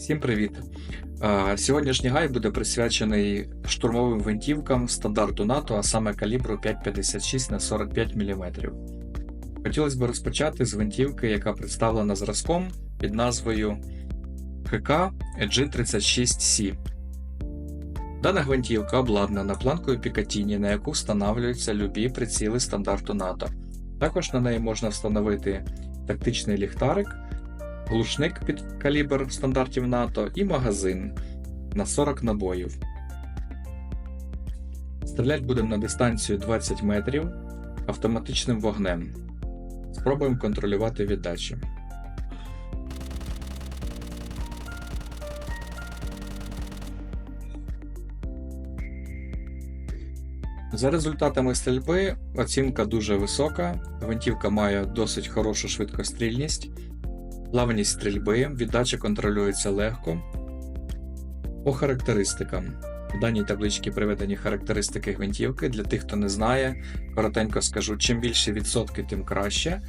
Всім привіт! Сьогоднішній гай буде присвячений штурмовим гвинтівкам стандарту НАТО, а саме калібру 5,56 на 45 мм. Хотілося б розпочати з гвинтівки, яка представлена зразком під назвою ХК G36C. Дана гвинтівка обладнана планкою Picatinny, на яку встановлюються любі приціли стандарту НАТО. Також на неї можна встановити тактичний ліхтарик, глушник під калібр стандартів НАТО і магазин на 40 набоїв. Стріляти будемо на дистанцію 20 метрів автоматичним вогнем. Спробуємо контролювати віддачі. За результатами стрільби оцінка дуже висока. Гвинтівка має досить хорошу швидкострільність, плавність стрільби, віддача контролюється легко. По характеристикам. В даній табличці приведені характеристики гвинтівки. Для тих, хто не знає, коротенько скажу: чим більше відсотки, тим краще.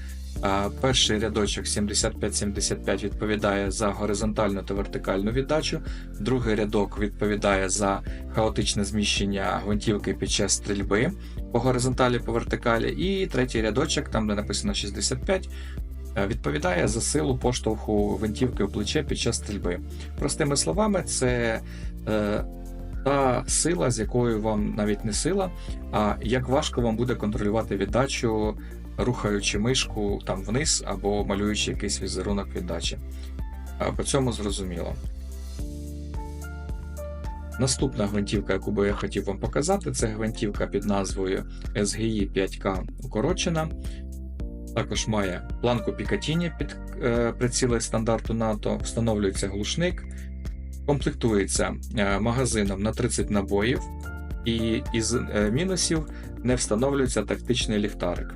Перший рядочок 75-75 відповідає за горизонтальну та вертикальну віддачу, другий рядок відповідає за хаотичне зміщення гвинтівки під час стрільби по горизонталі по вертикалі, і третій рядочок, там де написано 65, е, відповідає за силу поштовху гвинтівки в плече під час стрільби. Простими словами, це е, та сила, з якою вам навіть не сила, а як важко вам буде контролювати віддачу, рухаючи мишку там вниз або малюючи якийсь візерунок віддачі. По цьому зрозуміло. Наступна гвинтівка, яку би я хотів вам показати, це гвинтівка під назвою SGI 5K укорочена. Також має планку Picatinny під е, приціли стандарту НАТО, встановлюється глушник, комплектується е, магазином на 30 набоїв, і із е, мінусів не встановлюється тактичний ліхтарик.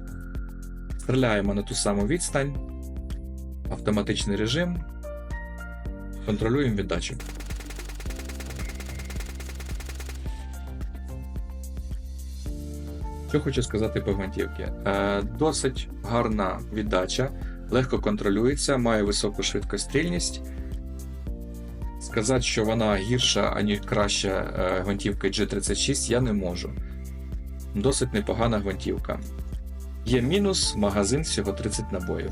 Стріляємо на ту саму відстань, автоматичний режим, контролюємо віддачу. Що хочу сказати по гвинтівці. Е, Досить гарна віддача, легко контролюється, має високу швидкострільність. Сказати, що вона гірша, ані краща е, гвинтівка G36, я не можу. Досить непогана гвинтівка. Є мінус, магазин всього 30 набоїв.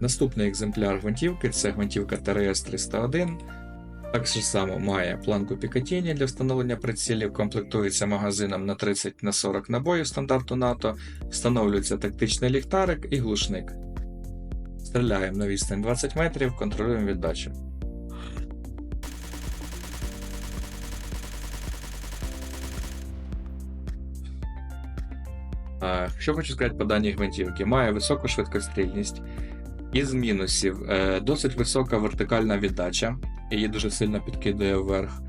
Наступний екземпляр гвинтівки це гвинтівка TRS 301. Так само має планку Picatinny для встановлення прицілів, комплектується магазином на 30 на 40 набоїв стандарту НАТО, встановлюється тактичний ліхтарик і глушник. Стріляємо на відстань 20 метрів, контролюємо віддачу. Що хочу сказати по даній гвинтівці? Має високу швидкострільність. Із мінусів е, досить висока вертикальна віддача, її дуже сильно підкидає вверх.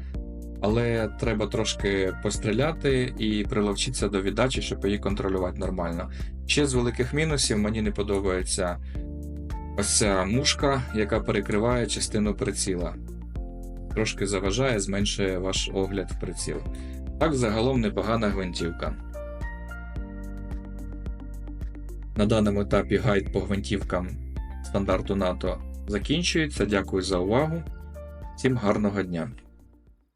Але треба трошки постріляти і приловчитися до віддачі, щоб її контролювати нормально. Ще з великих мінусів мені не подобається ось ця мушка, яка перекриває частину приціла. Трошки заважає, зменшує ваш огляд в приціл. Так, загалом непогана гвинтівка. На даному етапі гайд по гвинтівкам стандарту НАТО закінчується. Дякую за увагу. Всім гарного дня!